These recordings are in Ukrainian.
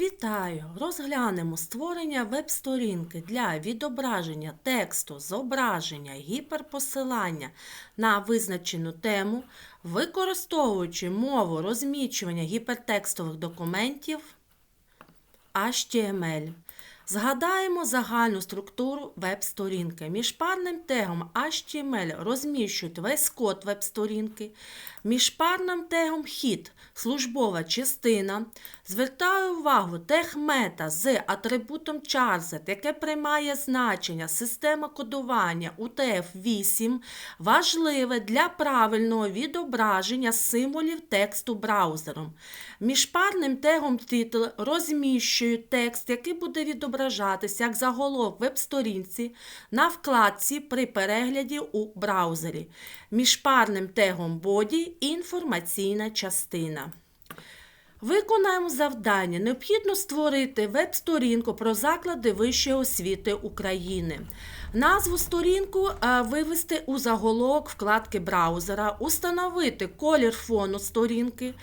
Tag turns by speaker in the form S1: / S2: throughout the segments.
S1: Вітаю! Розглянемо створення веб-сторінки для відображення тексту, зображення, гіперпосилання на визначену тему, використовуючи мову розміщування гіпертекстових документів HTML. Згадаємо загальну структуру веб-сторінки. Між парним тегом HTML розміщують весь код веб-сторінки. Між парним тегом хід службова частина. Звертаю увагу тег мета з атрибутом charset, яке приймає значення система кодування UTF-8, важливе для правильного відображення символів тексту браузером. Між парним тегом титул розміщую текст, який буде відображатися як заголовок веб-сторінці на вкладці при перегляді у браузері. Між парним тегом body інформаційна частина. Виконаємо завдання. Необхідно створити веб-сторінку про заклади вищої освіти України. Назву сторінку е, вивести у заголовок вкладки браузера, установити колір фону сторінки.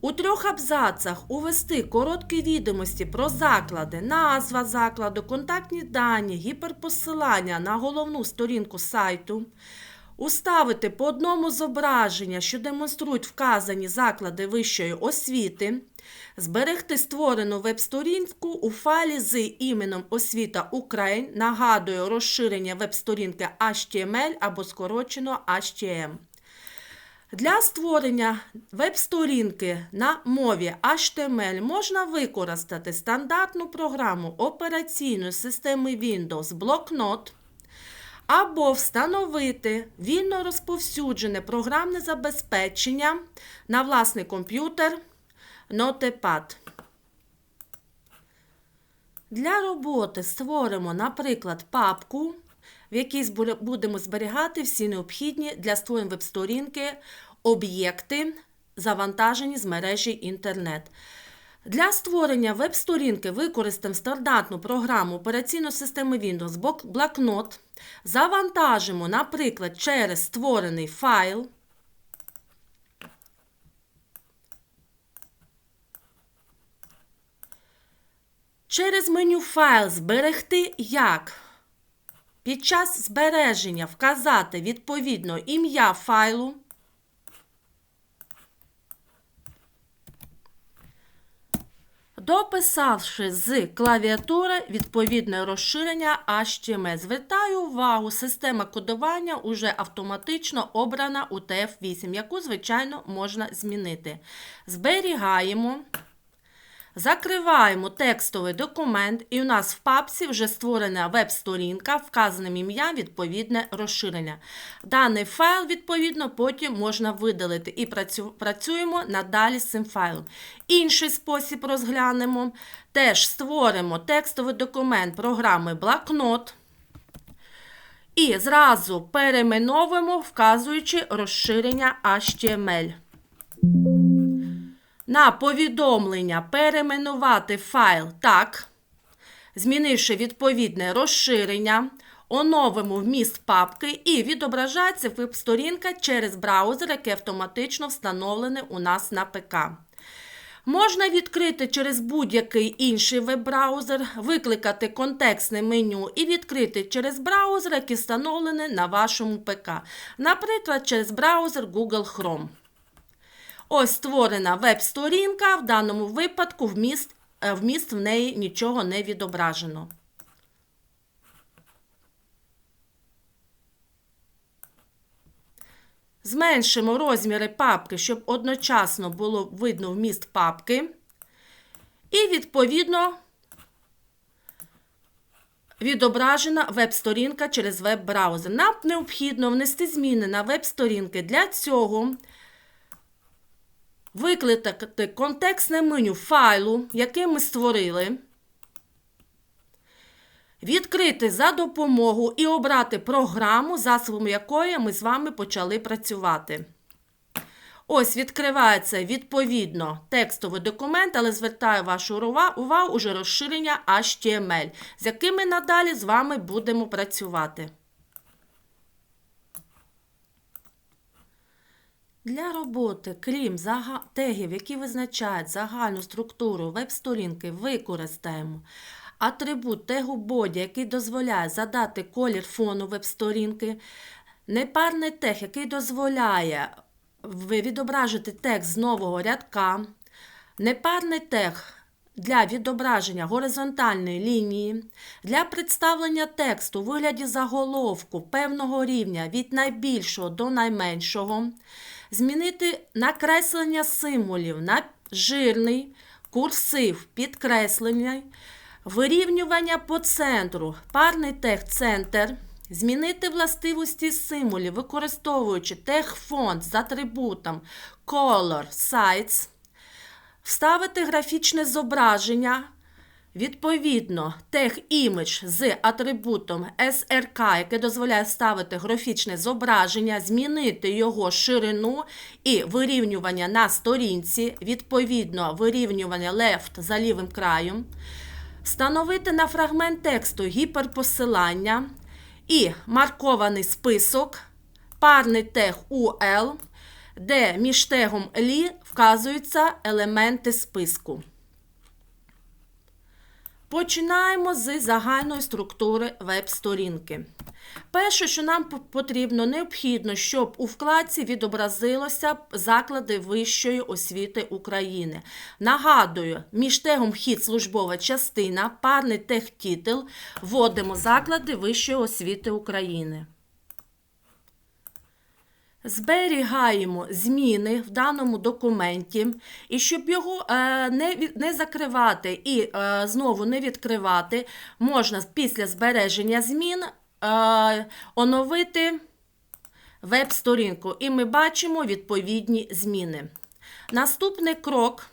S1: У трьох абзацах увести короткі відомості про заклади, назва закладу, контактні дані, гіперпосилання на головну сторінку сайту. Уставити по одному зображення, що демонструють вказані заклади вищої освіти, зберегти створену веб-сторінку у файлі з іменем Освіта Україн, нагадую розширення веб-сторінки HTML або скорочено HTM. Для створення веб-сторінки на мові HTML можна використати стандартну програму операційної системи Windows Блокнот або встановити вільно розповсюджене програмне забезпечення на власний комп'ютер Notepad. Для роботи створимо, наприклад, папку, в якій будемо зберігати всі необхідні для створення веб-сторінки об'єкти, завантажені з мережі інтернет. Для створення веб-сторінки використаємо стандартну програму операційної системи Windows блокнот. Завантажимо, наприклад, через створений файл. Через меню файл зберегти як. Під час збереження вказати відповідно ім'я файлу. Дописавши з клавіатури відповідне розширення HTML. Звертаю увагу, система кодування уже автоматично обрана у TF8, яку, звичайно, можна змінити. Зберігаємо. Закриваємо текстовий документ, і у нас в папці вже створена веб-сторінка, вказаним ім'ям відповідне розширення. Даний файл, відповідно, потім можна видалити і працюємо надалі з цим файлом. Інший спосіб розглянемо. Теж створимо текстовий документ програми блокнот. І зразу перейменовуємо, вказуючи розширення HTML. На повідомлення перейменувати файл так, змінивши відповідне розширення, оновимо вміст папки і відображається веб-сторінка через браузер, який автоматично встановлений у нас на ПК. Можна відкрити через будь-який інший веб-браузер, викликати контекстне меню і відкрити через браузер, який встановлений на вашому ПК. Наприклад, через браузер Google Chrome. Ось створена веб-сторінка, в даному випадку вміст, е, вміст в неї нічого не відображено. Зменшимо розміри папки, щоб одночасно було видно вміст папки. І, відповідно, відображена веб-сторінка через веб-браузер. Нам необхідно внести зміни на веб-сторінки. Для цього викликати контекстне меню файлу, який ми створили, відкрити за допомогу і обрати програму, засобом якої ми з вами почали працювати. Ось відкривається відповідно текстовий документ, але звертаю вашу увагу уже розширення HTML, з яким ми надалі з вами будемо працювати. Для роботи, крім тегів, які визначають загальну структуру веб-сторінки, використаємо атрибут тегу body, який дозволяє задати колір фону веб-сторінки, непарний тег, який дозволяє відображити текст з нового рядка, непарний тег для відображення горизонтальної лінії, для представлення тексту у вигляді заголовку певного рівня від найбільшого до найменшого, змінити накреслення символів на жирний, курсив, підкреслення, вирівнювання по центру, парний тег центр. Змінити властивості символів, використовуючи тег-фонд з атрибутом Color Size, Вставити графічне зображення, відповідно, тег імідж з атрибутом SRK, який дозволяє вставити графічне зображення, змінити його ширину і вирівнювання на сторінці, відповідно, вирівнювання left за лівим краєм, встановити на фрагмент тексту гіперпосилання і маркований список, парний тег UL, де між тегом лі вказуються елементи списку. Починаємо з загальної структури веб-сторінки. Перше, що нам потрібно, необхідно, щоб у вкладці відобразилося заклади вищої освіти України. Нагадую, між тегом вхід службова частина, парний техтітл вводимо заклади вищої освіти України. Зберігаємо зміни в даному документі, і щоб його е, не, не закривати і е, знову не відкривати, можна після збереження змін е, оновити веб-сторінку. І ми бачимо відповідні зміни. Наступний крок.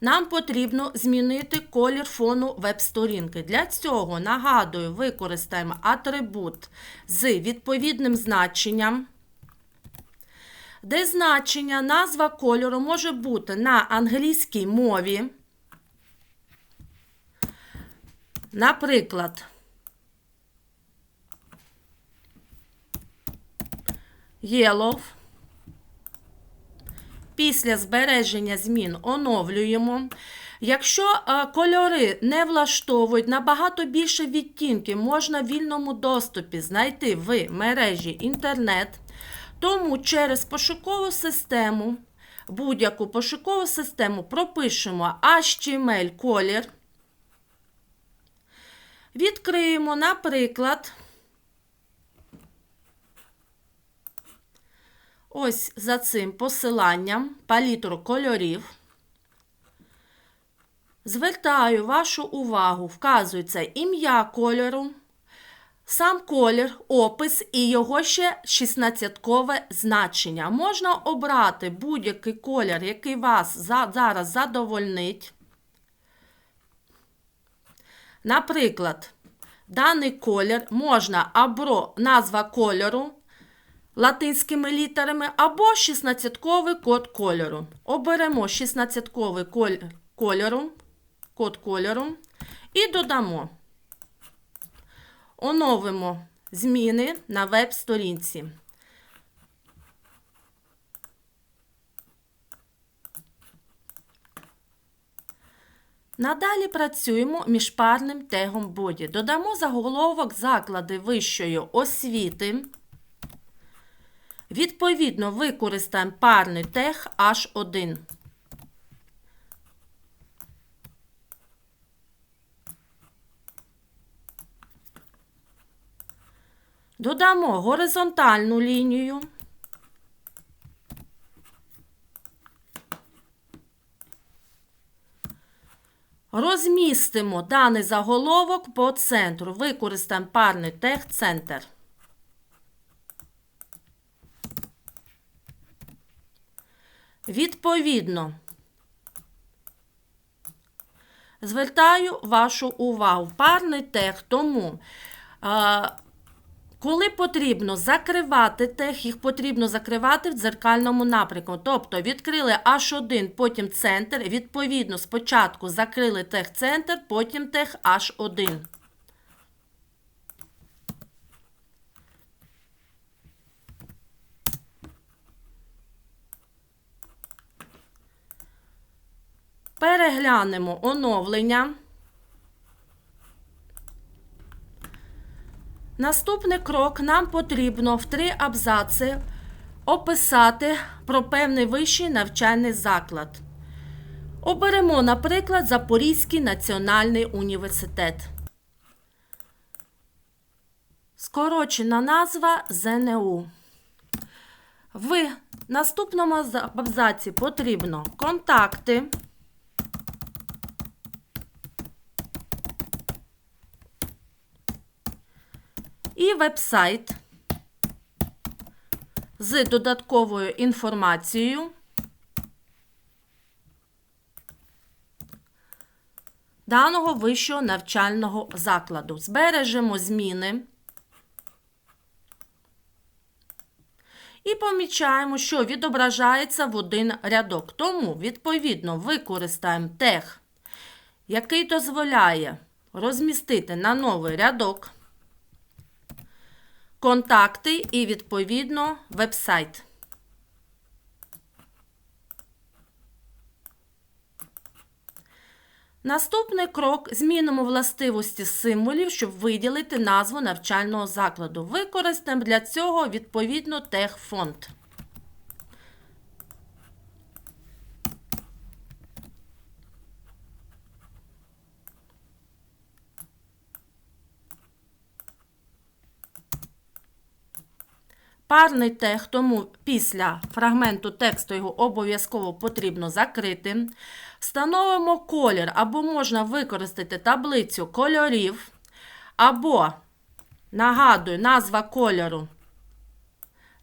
S1: Нам потрібно змінити колір фону веб-сторінки. Для цього, нагадую, використаємо атрибут з відповідним значенням де значення назва кольору може бути на англійській мові. Наприклад, yellow. Після збереження змін оновлюємо. Якщо е, кольори не влаштовують набагато більше відтінків, можна в вільному доступі знайти в мережі інтернет. Тому через пошукову систему, будь-яку пошукову систему пропишемо HTML колір. Відкриємо, наприклад, ось за цим посиланням палітру кольорів. Звертаю вашу увагу, вказується ім'я кольору, сам колір, опис і його ще 16-кове значення. Можна обрати будь-який колір, який вас за- зараз задовольнить. Наприклад, даний колір можна або назва кольору латинськими літерами, або 16-ковий код кольору. Оберемо 16-ковий коль- кольору, код кольору і додамо. Оновимо зміни на веб-сторінці. Надалі працюємо міжпарним тегом боді. Додамо заголовок заклади вищої освіти. Відповідно, використаємо парний тег H1. Додамо горизонтальну лінію. Розмістимо даний заголовок по центру. Використаємо парний тег центр. Відповідно, звертаю вашу увагу. Парний тег тому. Коли потрібно закривати тех, їх потрібно закривати в дзеркальному напрямку. Тобто відкрили H1, потім центр. Відповідно, спочатку закрили тех-центр, потім тех H1, Переглянемо оновлення. Наступний крок нам потрібно в три абзаци описати про певний вищий навчальний заклад. Оберемо, наприклад, Запорізький національний університет. Скорочена назва ЗНУ. В наступному абзаці потрібно контакти. І веб-сайт з додатковою інформацією даного вищого навчального закладу. Збережемо зміни. І помічаємо, що відображається в один рядок. Тому, відповідно, використаємо тег, який дозволяє розмістити на новий рядок контакти і, відповідно, веб-сайт. Наступний крок змінимо властивості символів, щоб виділити назву навчального закладу. Використаємо для цього відповідно тег Парний тег, тому після фрагменту тексту його обов'язково потрібно закрити. Встановимо колір, або можна використати таблицю кольорів, або, нагадую, назва кольору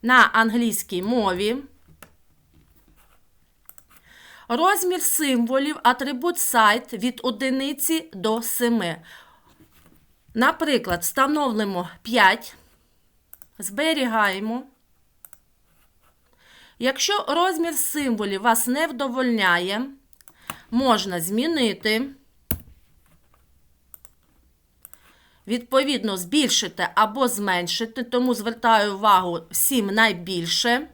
S1: на англійській мові. Розмір символів, атрибут сайт від 1 до 7. Наприклад, встановимо 5. Зберігаємо. Якщо розмір символів вас не вдовольняє, можна змінити, відповідно, збільшити або зменшити, тому звертаю увагу всім найбільше,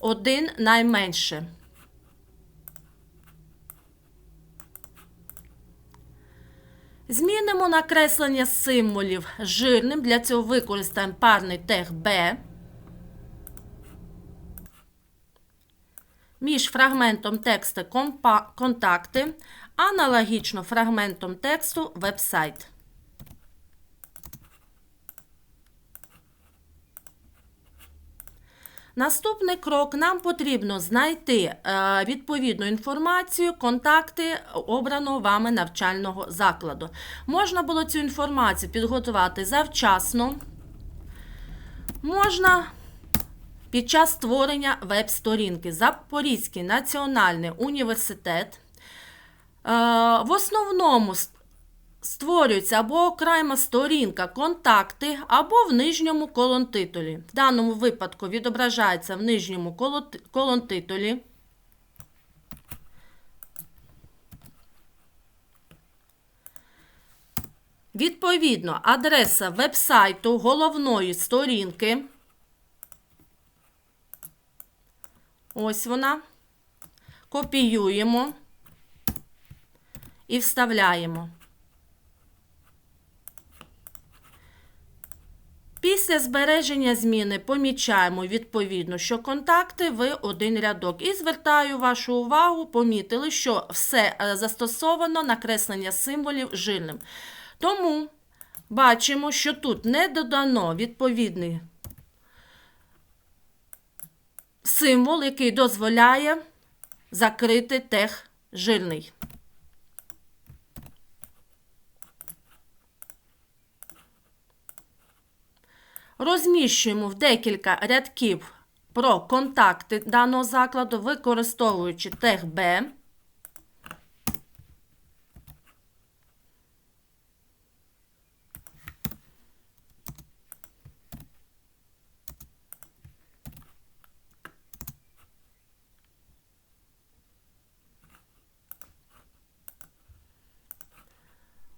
S1: один найменше. Змінимо накреслення символів жирним. Для цього використаємо парний тег B. Між фрагментом тексту контакти, аналогічно фрагментом тексту веб-сайт. Наступний крок нам потрібно знайти е, відповідну інформацію, контакти обраного вами навчального закладу. Можна було цю інформацію підготувати завчасно. Можна під час створення веб-сторінки Запорізький національний університет. Е, в основному Створюється або окрема сторінка, контакти, або в нижньому колонтитулі. В даному випадку відображається в нижньому колонтитулі. Відповідно, адреса веб-сайту головної сторінки. Ось вона. Копіюємо і вставляємо. Після збереження зміни помічаємо відповідно, що контакти в один рядок. І звертаю вашу увагу, помітили, що все е, застосовано накреслення символів жирним. Тому бачимо, що тут не додано відповідний символ, який дозволяє закрити тег жирний. Розміщуємо в декілька рядків про контакти даного закладу, використовуючи тег Б.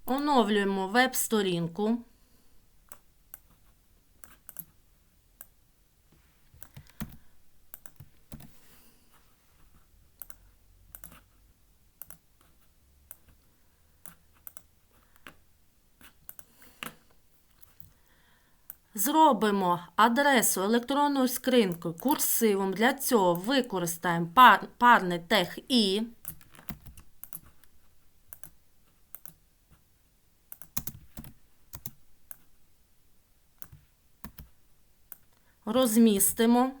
S1: Оновлюємо веб-сторінку. Зробимо адресу електронної скринки курсивом. Для цього використаємо пар, парний тег І. Розмістимо.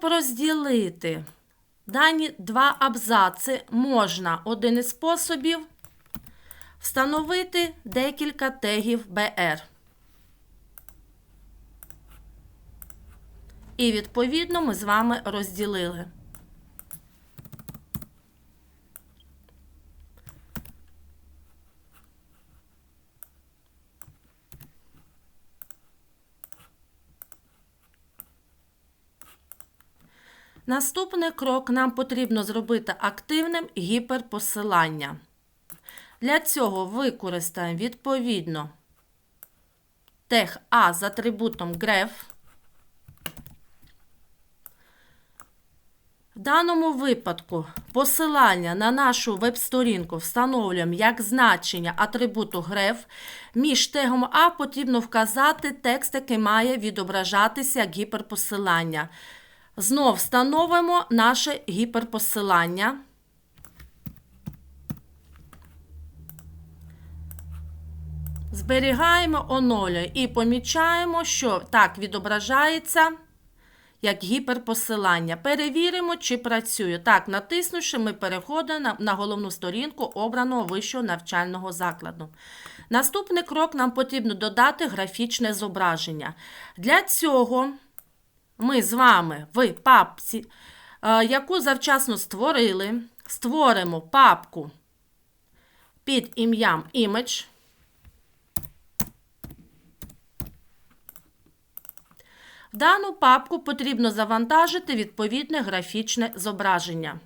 S1: Щоб розділити дані два абзаци, можна один із способів встановити декілька тегів BR. І, відповідно, ми з вами розділили. Наступний крок нам потрібно зробити активним гіперпосилання. Для цього використаємо відповідно тег А з атрибутом gref. В даному випадку посилання на нашу веб-сторінку встановлюємо як значення атрибуту gref. Між тегом А потрібно вказати текст, який має відображатися як гіперпосилання. Знов встановимо наше гіперпосилання. Зберігаємо оновлюємо і помічаємо, що так відображається як гіперпосилання. Перевіримо, чи працює. Так, натиснувши, ми переходимо на головну сторінку обраного вищого навчального закладу. Наступний крок нам потрібно додати графічне зображення. Для цього ми з вами в папці, е, яку завчасно створили, створимо папку під ім'ям Image. В дану папку потрібно завантажити відповідне графічне зображення,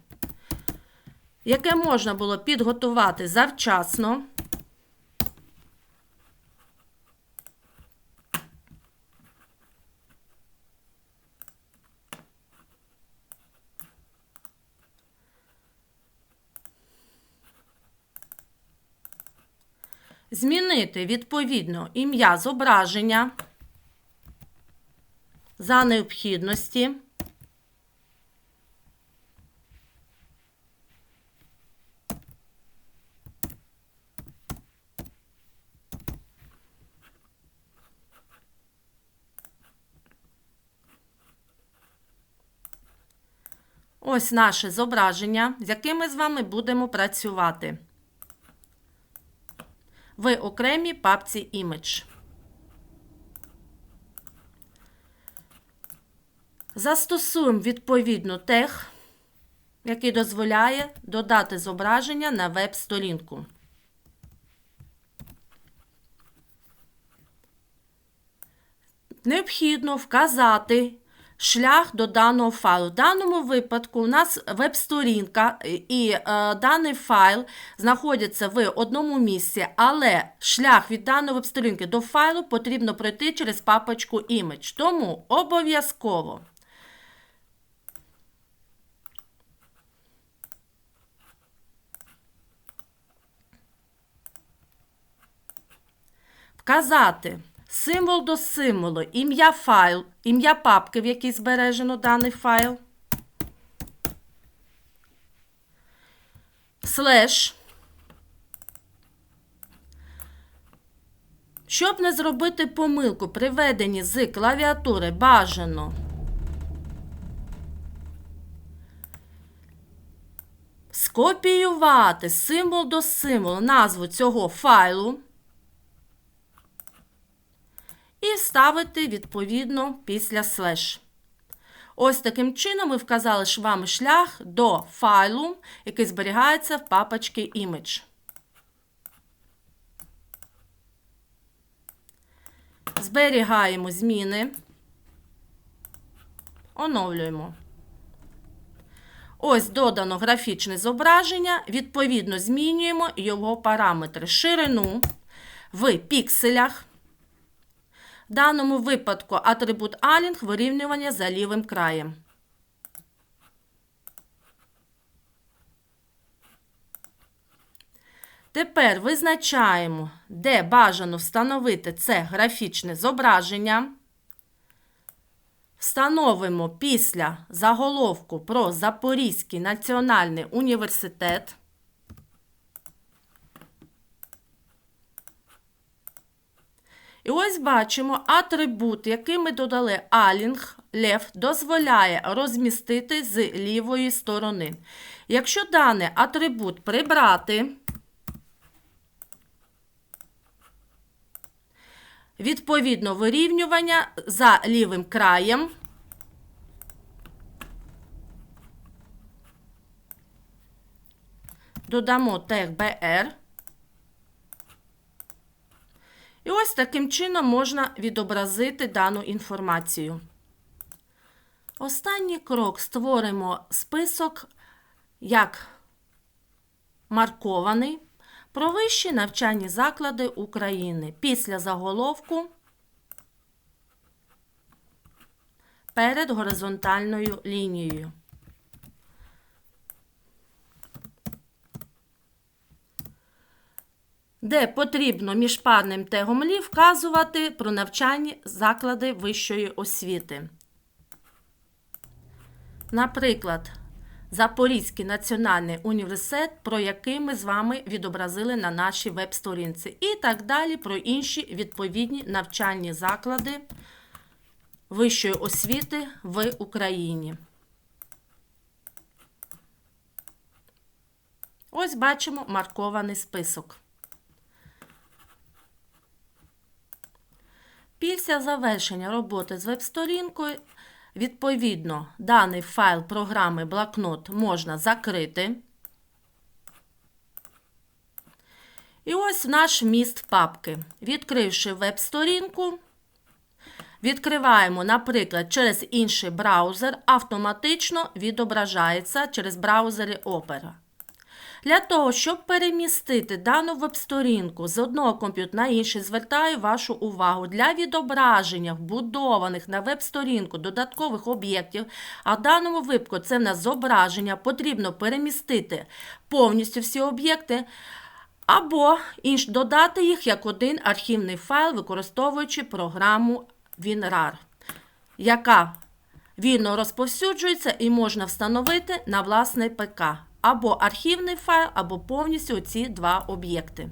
S1: яке можна було підготувати завчасно. Змінити відповідно ім'я зображення за необхідності. Ось наше зображення, з яким ми з вами будемо працювати в окремій папці Image. Застосуємо відповідно тег, який дозволяє додати зображення на веб-сторінку. Необхідно вказати шлях до даного файлу. В даному випадку у нас веб-сторінка і е, даний файл знаходяться в одному місці, але шлях від даної веб-сторінки до файлу потрібно пройти через папочку Image. Тому обов'язково. Вказати символ до символу, ім'я файл, ім'я папки, в якій збережено даний файл. Слеш. Щоб не зробити помилку при веденні з клавіатури бажано. Скопіювати символ до символу назву цього файлу і ставити відповідно після слеш. Ось таким чином ми вказали ж вам шлях до файлу, який зберігається в папочці Image. Зберігаємо зміни, оновлюємо. Ось додано графічне зображення, відповідно, змінюємо його параметри ширину в пікселях. В даному випадку атрибут Alling вирівнювання за лівим краєм. Тепер визначаємо, де бажано встановити це графічне зображення. Встановимо після заголовку про Запорізький національний університет. І ось бачимо атрибут, який ми додали Alling Left, дозволяє розмістити з лівої сторони. Якщо даний атрибут прибрати, відповідно вирівнювання за лівим краєм. Додамо тег BR. І ось таким чином можна відобразити дану інформацію. Останній крок створимо список як маркований про вищі навчальні заклади України після заголовку перед горизонтальною лінією. Де потрібно між парним тегом лі вказувати про навчальні заклади вищої освіти. Наприклад, Запорізький національний університет, про який ми з вами відобразили на нашій веб-сторінці, і так далі про інші відповідні навчальні заклади вищої освіти в Україні. Ось бачимо маркований список. Після завершення роботи з веб-сторінкою Відповідно, даний файл програми блокнот можна закрити. І ось наш вміст папки. Відкривши веб-сторінку, відкриваємо, наприклад, через інший браузер, автоматично відображається через браузери Opera. Для того, щоб перемістити дану веб-сторінку з одного комп'ютера на інший, звертаю вашу увагу для відображення вбудованих на веб-сторінку додаткових об'єктів, а в даному випадку це в нас зображення, потрібно перемістити повністю всі об'єкти. Або інш додати їх як один архівний файл, використовуючи програму WinRAR, яка вільно розповсюджується і можна встановити на власний ПК або архівний файл, або повністю ці два об'єкти.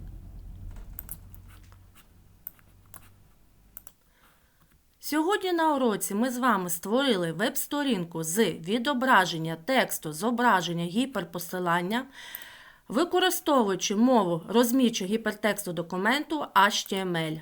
S1: Сьогодні на уроці ми з вами створили веб-сторінку з відображення тексту, зображення гіперпосилання, використовуючи мову розмічу гіпертексту документу HTML.